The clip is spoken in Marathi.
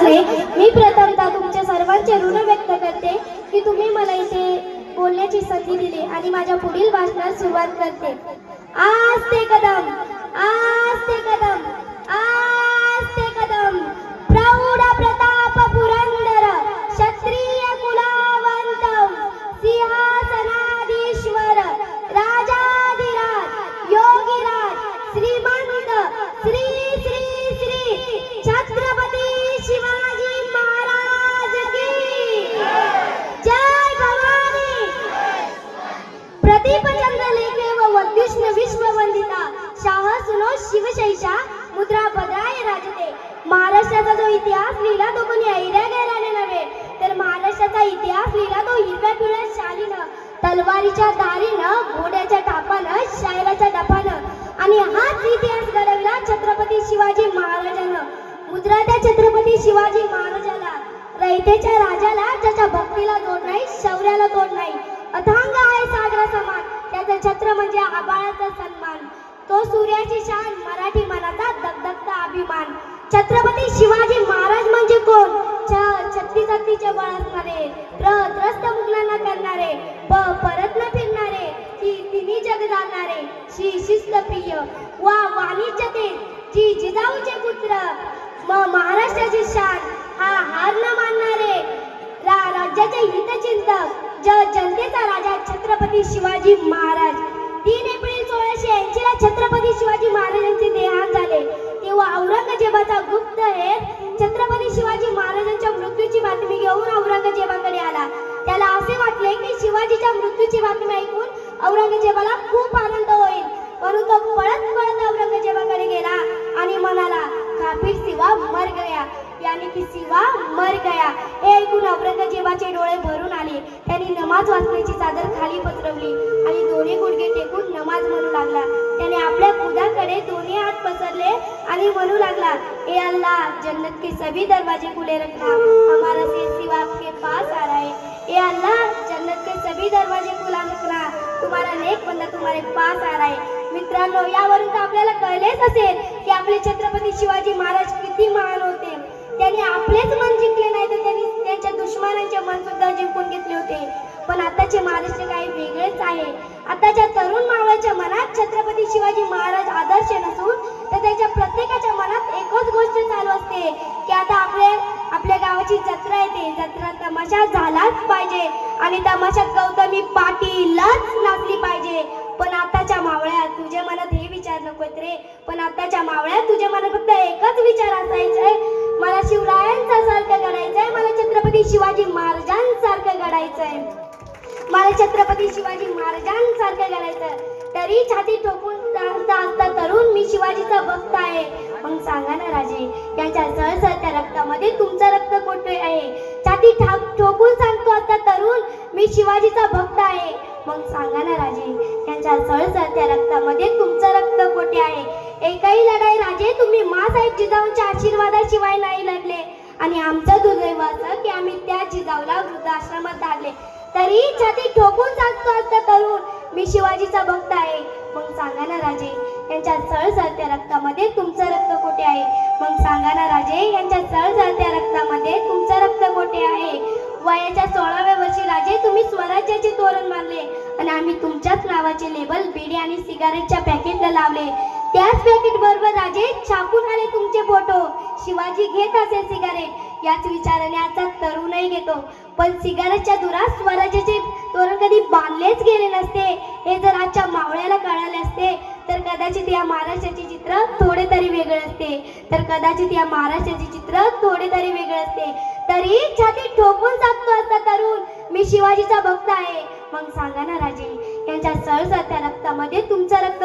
असले मी प्रथमतः तुमच्या सर्वांचे ऋण व्यक्त करते की तुम्ही मला इथे बोलण्याची संधी दिली आणि माझ्या पुढील भाषणात सुरुवात करते. आज ते कदम आज ते कदम आज ते कदम. प्रौढ प्रताप पुरंदर क्षत्रिय कुलावंत सिंहासनाधीश्वर राजाधिराज योगीराज श्रीमान श्री श्री श्री छत्रपती शिवाजी महाराज की जय भवानी प्रदीपचंद्र लेखे व वद्युष्ण विश्ववंदिता शाह सुनो शिवशैषा मुद्रा भद्राय राजते महाराष्ट्राचा जो इतिहास लिहिला तो कोणी? ऐऱ्या गैराने नव्हे. तर महाराष्ट्राचा इतिहास लिहिला तो हिरव्या पिवळ्या शालीनं. तलवारीच्या दारीनं घोड्याच्या टापानं शायराच्या डपानं. आणि हाच इतिहास घडविला छत्रपती शिवाजी महाराजांना. मुद्रा छत्रपती शिवाजी महाराजाला. रयतेच्या राजाला ज्याच्या भक्तीला तोड नाही शौर्याला तोड नाही. अथांग आहे सागरा समान त्याचा छत्र म्हणजे आबाळाचा सन्मान. तो सूर्याची शान मराठी मनाचा दगदगता अभिमान. छत्रपती शिवाजी महाराज म्हणजे कोण छ छत्तीस हत्तीचे बळ असणारे त्रस्त मुघलांना करणारे. प परत न फिरणारे. की तिन्ही जग जाणारे. श्री शिस्त प्रिय वा वाणिज्य ते जी जिजाऊचे पुत्र. म महाराष्ट्राची शान. हा हार न मानणारे. रा राज्याचे हितचिंतक. ज जनतेचा राजा छत्रपती शिवाजी महाराज. तीन एप्रिल सोळाशे बातमी घेऊन औरंगजेबाकडे आला. त्याला असे वाटले की शिवाजीच्या मृत्यूची बातमी ऐकून औरंगजेबाला खूप आनंद होईल. म्हणून तो पळत पळत औरंगजेबाकडे गेला आणि म्हणाला काफिर सिवा मर गया. यानी की सिवा मर गया. हे ऐकून औरंगजेबाचे डोळे भरून आले. त्यांनी नमाज वाचण्याची चादर खाली पसरवली आणि दोन्ही गुडघे टेकून नमाज म्हणू लागला. त्याने आपल्या खुदाकडे दोन्ही हात पसरले आणि म्हणू लागला ए अल्लाह जन्नत के सभी दरवाजे खुले रखना. हमारा से सिवा आपके पास आ रहा है. ए अल्लाह जन्नत के सभी दरवाजे खुला रखना. तुम्हारा नेक बंदा तुम्हारे पास आ रहा है. मित्रांनो यावरून तर आपल्याला कळलेच असेल की आपले छत्रपती शिवाजी महाराज किती महान होते. त्यांनी आपलेच मन जिंकले नाही तर त्यांनी त्यांच्या दुश्मनांचे मन सुद्धा जिंकून घेतले होते. पण आताचे महाराष्ट्र काही वेगळेच आहे. आताच्या तरुण मावळाच्या मनात छत्रपती शिवाजी महाराज आदर्श नसून तर त्याच्या प्रत्येकाच्या मनात एकच गोष्ट चालू असते की आता आपले आपल्या गावाची जत्रा येते. जत्रा तमाशा झालाच पाहिजे. आणि तमाशात गौतमी पाटीलच नाचली पाहिजे. पण आताच्या नकोत रे. पण आताच्या मावळ्यात तुझ्या मनात फक्त एकच विचार असायचा मला शिवरायांचा सारखं घडायचंय मला छत्रपती शिवाजी महाराजांसारखं घडायचंय. मला छत्रपती शिवाजी महाराजांसारखं घडायचं तरी छाती ठोकून असता असता तरुण मी शिवाजीचा भक्त आहे. मग सांगा ना राजे यांच्या सळसळत्या रक्तामध्ये तुमचं रक्त कोठे आहे? छाती ठाक ठोकून सांगतो आता तरुण मी शिवाजीचा भक्त आहे. मग सांगा ना राजे यांच्या सळसळत्या रक्तामध्ये तुमचं रक्त कोठे आहे? एकही लढाई राजे तुम्ही मासाहेब जिजाऊंच्या आशीर्वादाशिवाय नाही लढले. आणि आमचं दुर्दैव असं की आम्ही त्या जिजाऊला वृद्धाश्रमात धाडले. तरी छाती ठोकून सांगतो आता तरुण. मी शिवाजीचा भक्त आहे. मग सांगा ना राजे यांच्या सळसळत्या रक्तामध्ये तुमचं रक्त कोठे आहे? मग सांगा ना राजे यांच्या सळसळत्या रक्तामध्ये तुमचं रक्त कोठे आहे? वयाच्या सोळाव्या वर्षी राजे तुम्ही स्वराज्याचे तोरण मारले आम्ही तुमच्याच नावाचे लेबल बिडी आणि सिगारेटच्या पॅकेटला लावले. त्याच पॅकेट बरोबर राजे छापून आले तुमचे फोटो शिवाजी घेत असेल सिगारेट. याच विचाराने आजचा तरुणही घेतो. पण सिगारेटच्या दुरात स्वराज्याचे तोरण कधी बांधलेच गेले नसते. हे जर आजच्या मावळ्याला कळाले असते तर कदाचित या महाराष्ट्राचे चित्र थोडे तरी वेगळे असते. तर कदाचित या महाराष्ट्राचे चित्र थोडे तरी वेगळे असते. तरी छाती ठोकून सांगतो असता तरुण. मी शिवाजीचा भक्त आहे. मग सांगा ना राजे यांच्या सळसळत्या रक्तामध्ये तुमचं रक्त